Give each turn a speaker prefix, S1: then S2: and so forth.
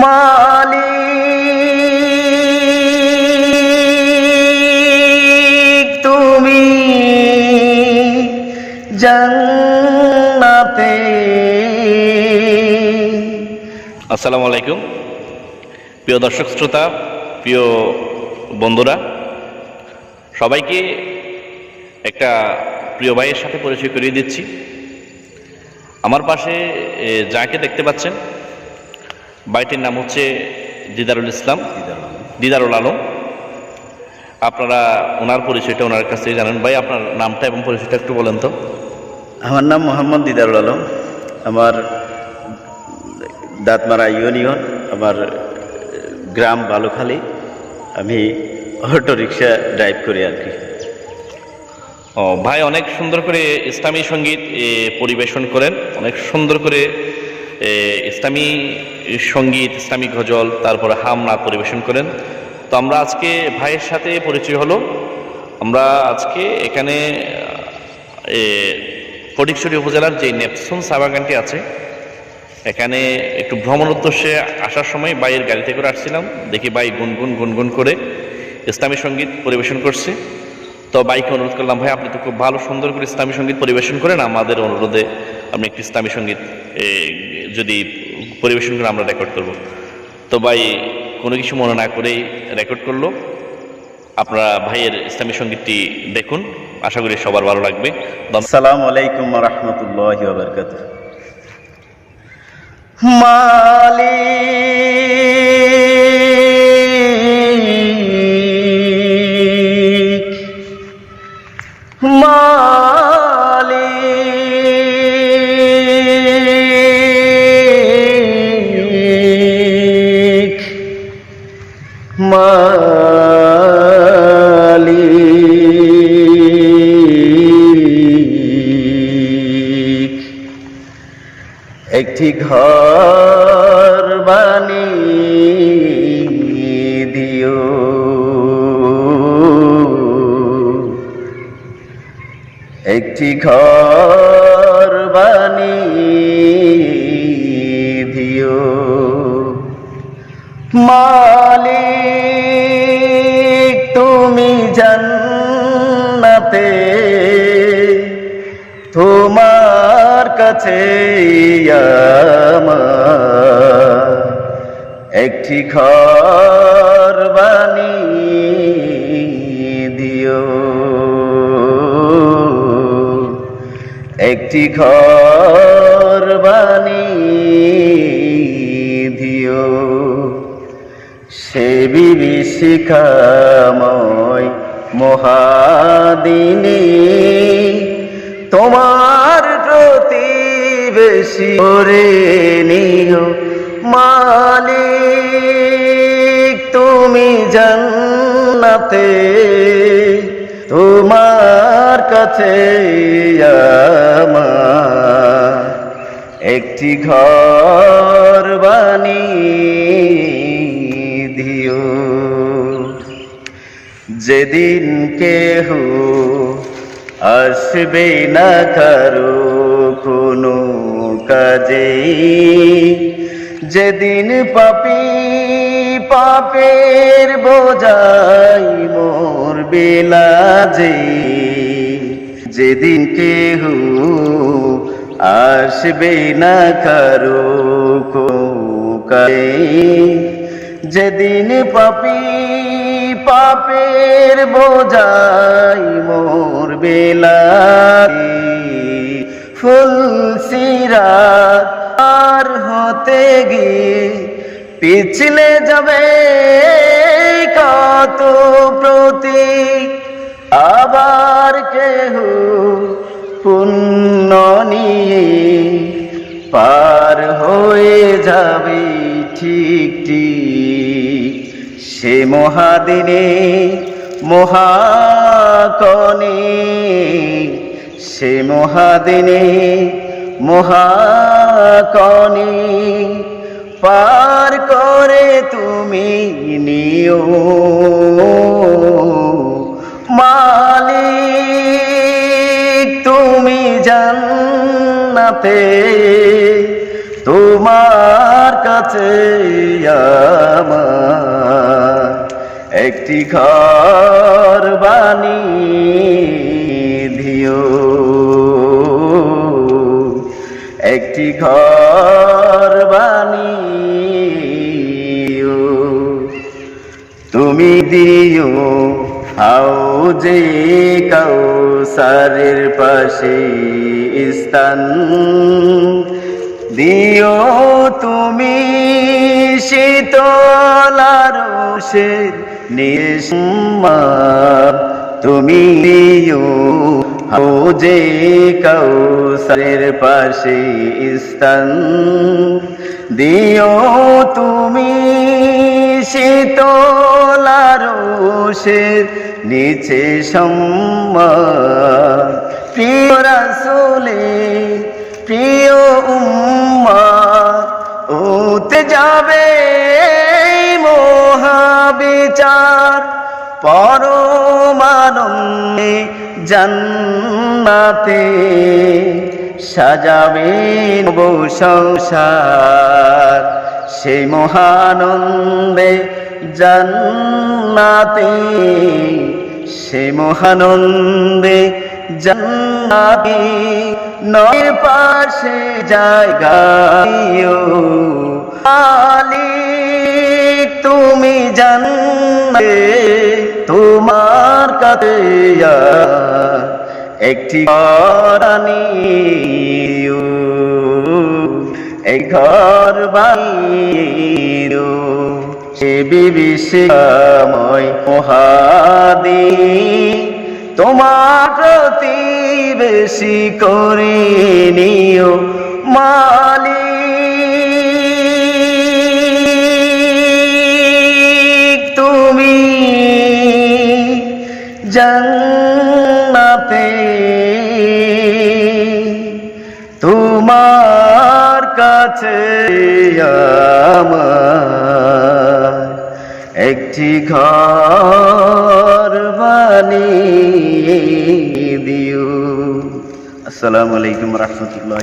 S1: মালিক, তুমি জান্নাতে।
S2: আসসালামু আলাইকুম। প্রিয় দর্শক শ্রোতা, প্রিয় বন্ধুরা, সবাইকে একটা প্রিয় ভাইয়ের সাথে পরিচয় করিয়ে দিচ্ছি। আমার পাশে যাকে দেখতে পাচ্ছেন ভাইটির নাম হচ্ছে দিদারুল ইসলাম। দিদারুল আলম। আপনারা ওনার পরিচয়টা ওনার কাছ থেকে জানেন। ভাই আপনার নামটা এবং পরিচয়টা একটু বলেন তো।
S1: আমার নাম মোহাম্মদ দিদারুল আলম। আমার দাঁতমারা ইউনিয়ন আমার গ্রাম বালুখালী। আমি অটো রিক্সা ড্রাইভ করি আর কি।
S2: ও ভাই অনেক সুন্দর করে ইসলামী সংগীত পরিবেশন করেন। অনেক সুন্দর করে ইসলামী সংগীত ইসলামী গজল তারপরে হামনা পরিবেশন করেন। তো আমরা আজকে ভাইয়ের সাথে পরিচয় হলো। আমরা আজকে এখানে এ, ফটিকছড়ি উপজেলার যে নেপসুন চা বাগানটি আছে এখানে একটু ভ্রমণ উদ্দেশ্যে আসার সময় বাইয়ের গাড়িতে করে আসছিলাম। দেখি বাই গুনগুন গুনগুন করে ইসলামী সংগীত পরিবেশন করছে। তো বাইকে অনুরোধ করলাম ভাই আপনি তো খুব ভালো সুন্দর করে ইসলামী সংগীত পরিবেশন করেন। আমাদের অনুরোধে আপনি একটি ইসলামী সংগীত যদি পরিবেশন করে আমরা রেকর্ড করব। তো ভাই, কোনো কিছু মনে না করেই রেকর্ড করল। আপনারা ভাইয়ের ইসলামী সঙ্গীতটি দেখুন। আশা করি সবার ভালো লাগবে।
S1: সালাম আলাইকুম রহমতুল্লাহ মালিক একটি ঘর বানিয়ে দিও। একটি ঘর বানিয়ে দিও। মালিক তুমি জান্নাতে কাছে একটি ঘর বানিয়ে দিও। একটি ঘর বানিয়ে দিও। সে বিভীষিকাময় মহাদিনী তোমার প্রতিবেশী করে নিও। মালিক, তুমি জান্নাতে, তোমার কাছে একটি ঘর বানিয়ে দিও। যেদিন কেহ আসবে না কারও কোনো কাজে যেদিন পাপি পাপের বোঝাই মোর বেলাজে, যেদিন কেহ আসবে না কারও যেদিন পাপি পাপের বোঝাই মোর বেলা ফুল সিরা আর হতে গিয়ে পিছলে যাবে কত প্রতি। আবার কেহ পুণ্য নিয়ে পার হয়ে যাবে ঠিক ঠিক। সে মহাদিনে মহাকনে সে মহাদিনে মহাকনে পার করে তুমি নিও। মালিক, তুমি জান্নাতে, তোমার কাছে আমার একটি ঘর বানিয়ে দিও। একটি ঘর বানিও। তুমি দিও হাউজে কাউসারের পাশে স্থান। দিও তুমি শীতলার নিসমার তুমি দিও হাউজে কাউসারের পাশে স্থান দিও তুমি শীতলার নিচে সম্মান। প্রিয় রাসুলে, প্রিয় উম্মা ওতে যাবে মহাবিচার। পরমানন্দে জান্নাতে সাজাবে নব সংসার। সেই মহানন্দে জান্নাতে সে মহানন্দে জান্নাতে নয় পাশে জায়গায় আলী তুমি জানবে তোমার কাছে একটি ঘরানিও এই ঘর বানিও। সে বিবিষময় মহাদি, তোমার প্রতি বেশি করে নিও। মালিক জান্নাতে তোমার কাছে একটি ঘর বানিয়ে দিও। আসসালামু আলাইকুম রহমতুল্লাহ